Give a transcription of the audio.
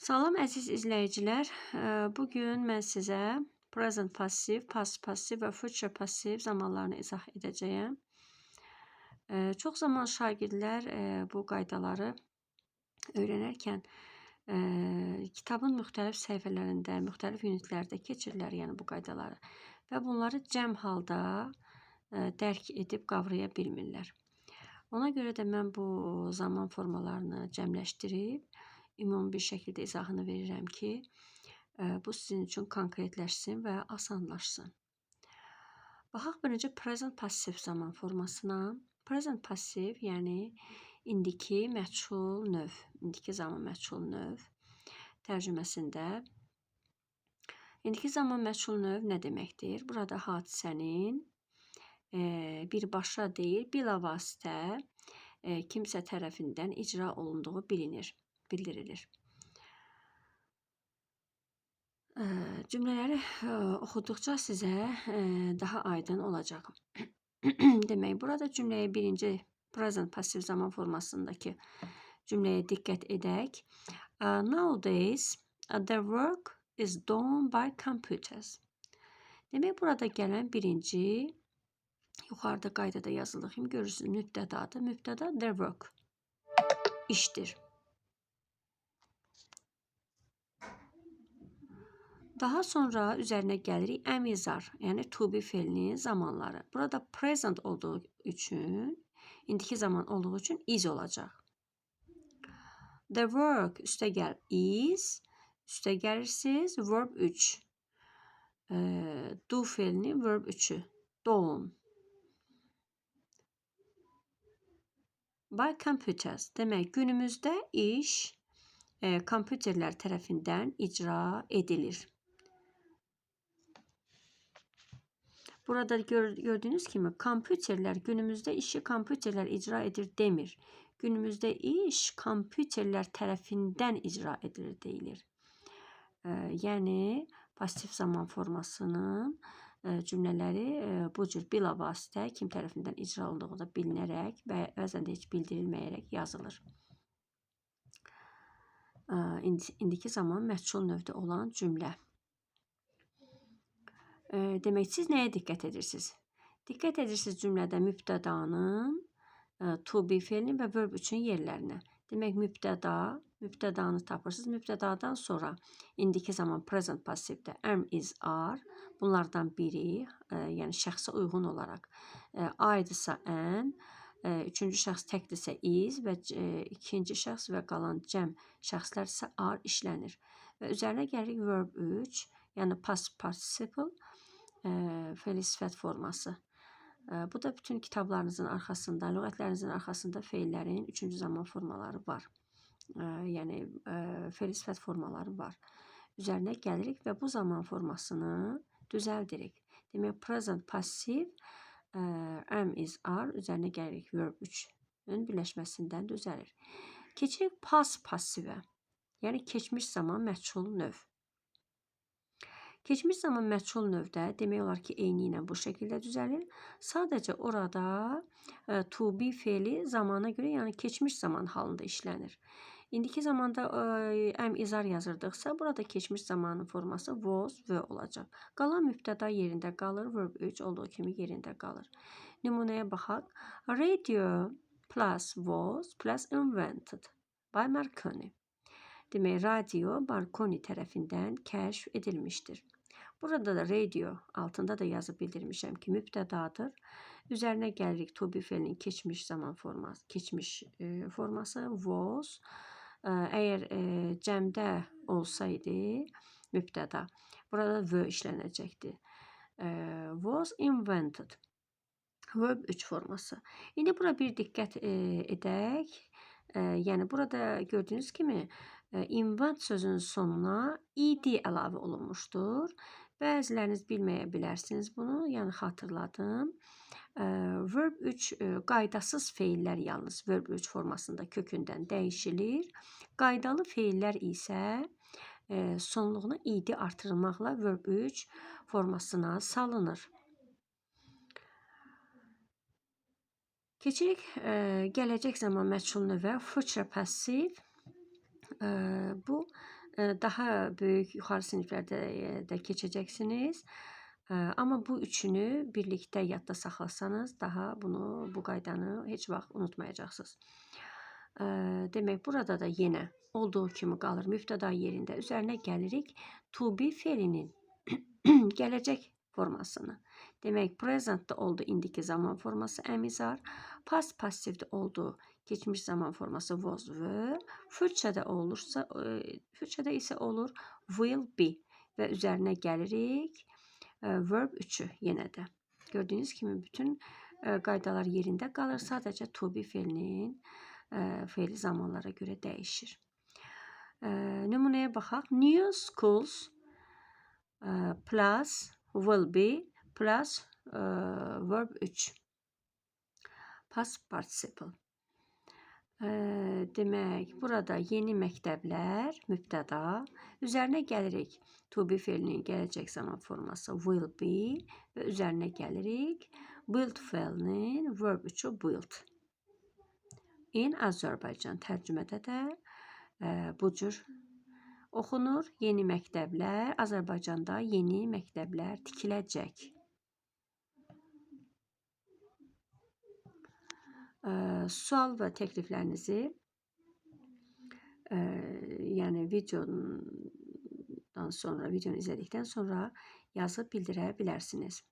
Salam əziz izləyicilər. Bu gün mən sizə present passiv, past passiv və future passiv zamanlarını izah edəcəyəm. Çox zaman şagirdlər bu qaydaları öyrənərkən kitabın müxtəlif səhifələrində, müxtəlif unitlərdə keçirlər, yəni bu qaydaları və bunları cəm halda dərk edib qavraya bilmirlər. Ona görə də mən bu zaman formalarını cəmləşdirib ümumi bir şəkildə izahını verirəm ki, e, bu sizin üçün konkretləşsin və asanlaşsın. Baxaq birinci present passiv zaman formasına. Present passiv, yəni indiki məchul növ, indiki zaman məchul növ tərcüməsində indiki zaman məchul növ nə deməkdir? Burada hadisənin e, birbaşa deyil, bilavasitə e, kimsə tərəfindən icra olunduğu bilinir bildirilir. Cümlələri oxuduqca sizə daha aydın olacaq. Demək, burada cümləyə birinci present passiv zaman formasındakı cümləyə diqqət edək. Nowadays, the work is done by computers. Demək, burada gələn birinci yuxarıda qaydada yazıldığı kimi görürsünüz. Mübtədadır. Mübtəda the work işdir. Daha sonra üzerine gelirik əmizar, yəni to be fiilinin zamanları. Burada present olduğu üçün, indiki zaman olduğu üçün is olacaq. The work üstə gəl is, üstə gəlirsiz verb 3. E, do fiilinin verb 3'ü. Done. By computers. Demek günümüzde iş e, kompüterler tərəfindən icra edilir. Burada gör, gördüğünüz gibi kompüterler günümüzde işi kompüterler icra edir demir. Günümüzde iş kompüterler tərəfindən icra edilir deyilir. E, yəni pasif zaman formasının e, cümlələri e, bu cür bilavasitə kim tərəfindən icra olduğu da bilinərək və bəzən də heç bildirilməyərək yazılır. E, indiki zaman məchul növdə olan cümlə. Demek siz neye dikkat edirsiniz? Dikkat edirsiniz cümlədə mübtədanın to be fiilinin və verb üçün yerlərinə. Demək mübtəda, mübtədanı tapırsınız. Mübtədadan sonra indiki zaman present passivdə am is are bunlardan biri, yəni şəxsə uyğun olaraq an, e, üçüncü şəxs təkdirsə is və ikinci şəxs və qalan cəm şəxslər isə are işlənir. Və üzərinə gəlirik verb 3, yəni past participle e, fe'li sifət forması. E, bu da bütün kitablarınızın arxasında, lüğətlərinizin arxasında feillərin üçüncü zaman formaları var. E, yəni e, fe'li sifət formaları var. Üzərinə gəlirik və bu zaman formasını düzəldirik. Demək, present passiv e, am is are üzərinə gəlirik verb 3-ün birləşməsindən düzəlir. Keçirik past passivə. Yəni keçmiş zaman məchul növ. Keçmiş zaman məchul növdə demək olar ki, eyni ilə bu şəkildə düzəlir. Sadəcə orada e, to be feili zamana görə, yəni keçmiş zaman halında işlənir. İndiki zamanda e, am izar yazırdıqsa, burada keçmiş zamanın forması was, were olacaq. Qalan mübtəda yerində qalır, verb 3 olduğu kimi yerində qalır. Nümunəyə baxaq. Radio plus was plus invented by Marconi. Demək, radio Marconi tərəfindən kəşf edilmişdir. Burada da radio altında da yazıb bildirmişəm ki, mübtədadır. Üzərinə gəlirik to be keçmiş zaman forması, keçmiş e, forması was. E, əgər e, cəmdə olsaydı mübtəda, burada were işlənəcəkdi. E, was invented. Verb 3 forması. İndi bura bir diqqət e, edək. E, yəni burada gördüyünüz kimi invent sözünün sonuna id əlavə olunmuşdur. Bəziləriniz bilməyə bilərsiniz bunu, yəni xatırladım. Verb 3 qaydasız feillər yalnız verb 3 formasında kökündən dəyişilir. Qaydalı feillər isə sonluğuna id artırılmaqla verb 3 formasına salınır. Keçirik gələcək zaman məchul növə future passive bu daha büyük yukarı siniflerde de keçəcəksiniz. Amma bu üçünü birlikdə yadda saxlasanız daha bunu bu qaydanı heç vaxt unutmayacaqsınız. Demək burada da yenə olduğu kimi qalır mübtəda yerində. Üzərinə gəlirik to be fe'linin gələcək formasını. Demək presentdə oldu indiki zaman forması əmizar, past passivdə oldu geçmiş zaman forması was were, Fürçədə olursa, e, Fürçədə isə olur will be və üzərinə gəlirik e, verb 3-ü yenə də. Gördüyünüz kimi bütün e, qaydalar yerində qalır. Sadəcə to be fe'linin fe'li zamanlara görə dəyişir. Nümunəyə baxaq. New schools plus will be plus verb 3. Past participle. Eee, demək, burada yeni məktəblər, mübtəda, üzərinə gəlirik. To be fe'linin gələcək zaman forması will be və üzərinə gəlirik. Build fe'linin verb 3-ü build. In Azərbaycan tərcümədə də eee, bu cür oxunur. Yeni məktəblər, Azərbaycanda yeni məktəblər tikiləcək. Sual və təkliflərinizi eee, yəni videodan sonra, videonu izlədikdən sonra yazıb bildirə bilərsiniz.